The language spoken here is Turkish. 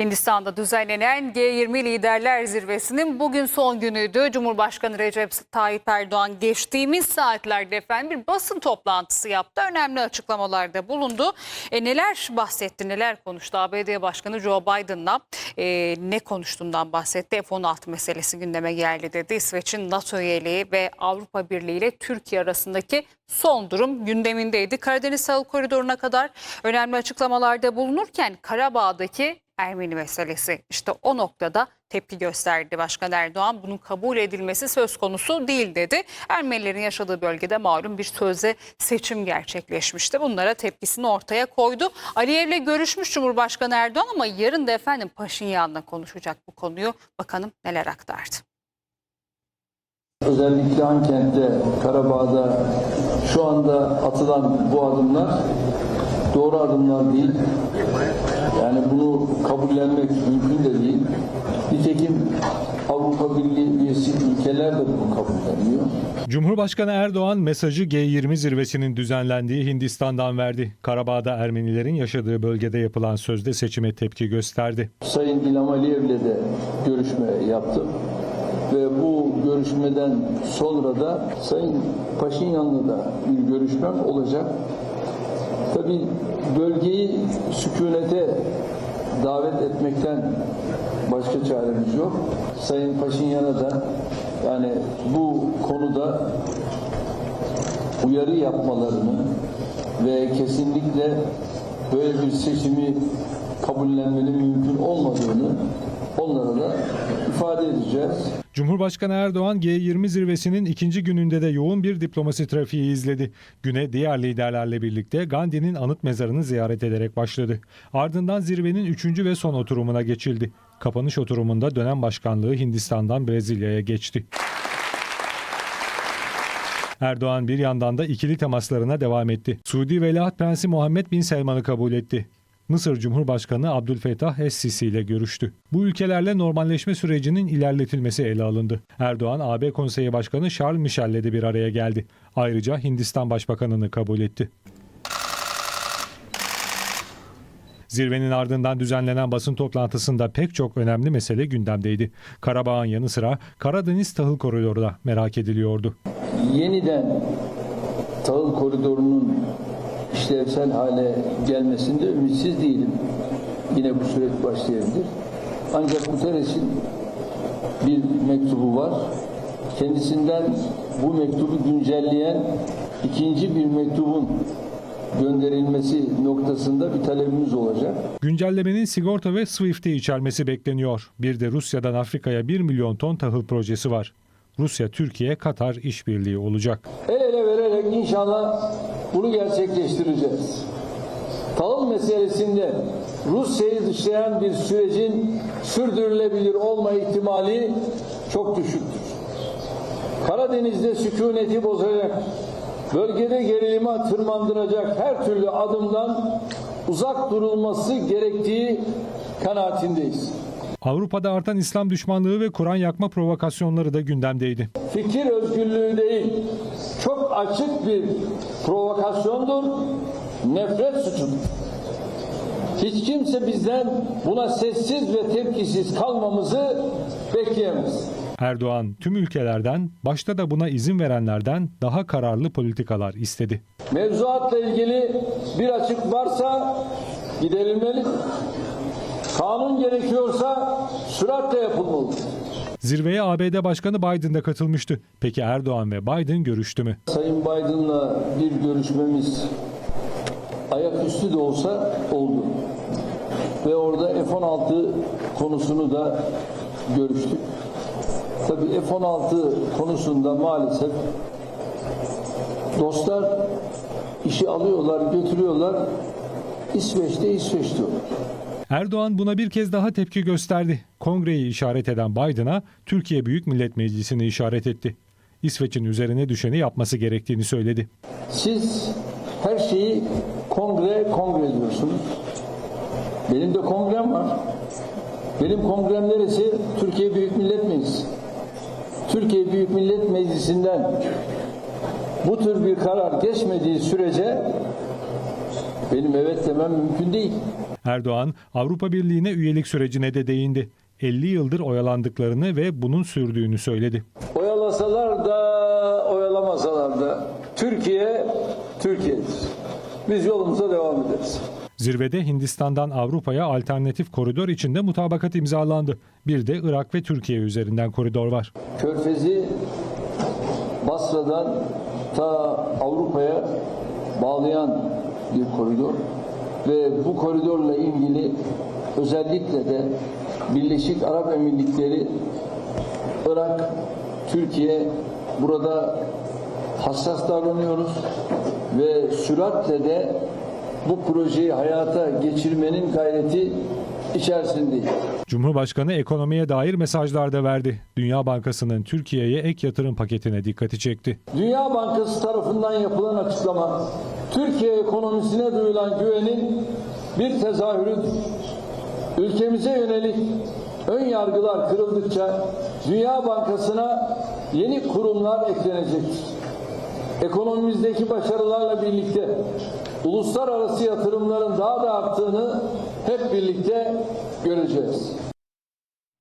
Hindistan'da düzenlenen G20 Liderler Zirvesi'nin bugün son günüydü. Cumhurbaşkanı Recep Tayyip Erdoğan geçtiğimiz saatlerde efendim bir basın toplantısı yaptı. Önemli açıklamalarda bulundu. E, neler bahsetti, neler konuştu? ABD Başkanı Joe Biden'la e, ne konuştuğundan bahsetti. F-16 meselesi gündeme geldi dedi. İsveç'in NATO üyeliği ve Avrupa Birliği ile Türkiye arasındaki son durum gündemindeydi. Karadeniz Sahil Koridoru'na kadar önemli açıklamalarda bulunurken Karabağ'daki Ermeni meselesi işte o noktada tepki gösterdi Başkan Erdoğan. Bunun kabul edilmesi söz konusu değil dedi. Ermenilerin yaşadığı bölgede malum bir sözde seçim gerçekleşmişti. Bunlara tepkisini ortaya koydu. Aliyev'le görüşmüş Cumhurbaşkanı Erdoğan ama yarın da efendim Paşinyan'la konuşacak bu konuyu. Bakalım neler aktardı. Özellikle Ankent'te, Karabağ'da şu anda atılan bu adımlar doğru adımlar değil. Yani bunu kabullenmek mümkün de değil. Nitekim Avrupa Birliği üyesi ülkeler de bunu kabullenmiyor. Cumhurbaşkanı Erdoğan mesajı G20 zirvesinin düzenlendiği Hindistan'dan verdi. Karabağ'da Ermenilerin yaşadığı bölgede yapılan sözde seçime tepki gösterdi. Sayın İlham Aliyev'le de görüşme yaptım. Ve bu görüşmeden sonra da Sayın Paşinyan'la da bir görüşmem olacak. Tabii bölgeyi sükunete davet etmekten başka çaremiz yok. Sayın Paşinyan'a da yani bu konuda uyarı yapmalarını ve kesinlikle böyle bir seçimi kabullenmenin mümkün olmadığını onlara da ifade edeceğiz. Cumhurbaşkanı Erdoğan G20 zirvesinin ikinci gününde de yoğun bir diplomasi trafiği izledi. Güne diğer liderlerle birlikte Gandhi'nin anıt mezarını ziyaret ederek başladı. Ardından zirvenin üçüncü ve son oturumuna geçildi. Kapanış oturumunda dönem başkanlığı Hindistan'dan Brezilya'ya geçti. Erdoğan bir yandan da ikili temaslarına devam etti. Suudi Veliaht Prensi Muhammed Bin Selman'ı kabul etti. Mısır Cumhurbaşkanı Abdülfettah Es-Sisi ile görüştü. Bu ülkelerle normalleşme sürecinin ilerletilmesi ele alındı. Erdoğan, AB Konseyi Başkanı Charles Michel'le de bir araya geldi. Ayrıca Hindistan Başbakanını kabul etti. Zirvenin ardından düzenlenen basın toplantısında pek çok önemli mesele gündemdeydi. Karabağ'ın yanı sıra Karadeniz Tahıl Koridoru da merak ediliyordu. Yeniden tahıl koridorunun işlevsel hale gelmesinde ümitsiz değilim. Yine bu süreç başlayabilir. Ancak Guterres'in bir mektubu var. Kendisinden bu mektubu güncelleyen ikinci bir mektubun gönderilmesi noktasında bir talebimiz olacak. Güncellemenin sigorta ve SWIFT'i içermesi bekleniyor. Bir de Rusya'dan Afrika'ya 1 milyon ton tahıl projesi var. Rusya, Türkiye, Katar işbirliği olacak. El ele vererek inşallah bunu gerçekleştireceğiz. Tahıl meselesinde Rusya'yı dışlayan bir sürecin sürdürülebilir olma ihtimali çok düşüktür. Karadeniz'de sükuneti bozacak, bölgede gerilimi tırmandıracak her türlü adımdan uzak durulması gerektiği kanaatindeyiz. Avrupa'da artan İslam düşmanlığı ve Kur'an yakma provokasyonları da gündemdeydi. fikir özgürlüğü değil, çok açık bir provokasyondur, nefret suçudur. Hiç kimse bizden buna sessiz ve tepkisiz kalmamızı bekleyemez. Erdoğan tüm ülkelerden, başta da buna izin verenlerden daha kararlı politikalar istedi. Mevzuatla ilgili bir açık varsa giderilmeli. Kanun gerekiyorsa süratle yapılmalıdır. Zirveye ABD Başkanı Biden de katılmıştı. Peki Erdoğan ve Biden görüştü mü? Sayın Biden'la bir görüşmemiz ayaküstü de olsa oldu. Ve orada F-16 konusunu da görüştük. Tabii F-16 konusunda maalesef dostlar işi alıyorlar, götürüyorlar. İsveç'te İsveç diyorlar. Erdoğan buna bir kez daha tepki gösterdi. Kongreyi işaret eden Biden'a Türkiye Büyük Millet Meclisi'ni işaret etti. İsveç'in üzerine düşeni yapması gerektiğini söyledi. Siz her şeyi kongre kongre diyorsunuz. Benim de kongrem var. Benim kongrem neresi? Türkiye Büyük Millet Meclisi. Türkiye Büyük Millet Meclisi'nden bu tür bir karar geçmediği sürece benim evet demem mümkün değil. Erdoğan, Avrupa Birliği'ne üyelik sürecine de değindi. 50 yıldır oyalandıklarını ve bunun sürdüğünü söyledi. Oyalasalar da oyalamasalar da Türkiye Türkiye'dir. Biz yolumuza devam ederiz. Zirvede Hindistan'dan Avrupa'ya alternatif koridor içinde mutabakat imzalandı. Bir de Irak ve Türkiye üzerinden koridor var. Körfezi Basra'dan ta Avrupa'ya bağlayan bir koridor ve bu koridorla ilgili özellikle de Birleşik Arap Emirlikleri, Irak, Türkiye burada hassas davranıyoruz ve süratle de bu projeyi hayata geçirmenin gayreti içerisindeyiz. Cumhurbaşkanı ekonomiye dair mesajlar da verdi. Dünya Bankası'nın Türkiye'ye ek yatırım paketine dikkati çekti. Dünya Bankası tarafından yapılan açıklama, Türkiye ekonomisine duyulan güvenin bir tezahürüdür. Ülkemize yönelik ön yargılar kırıldıkça Dünya Bankası'na yeni kurumlar eklenecektir. Ekonomimizdeki başarılarla birlikte uluslararası yatırımların daha da arttığını hep birlikte göreceğiz.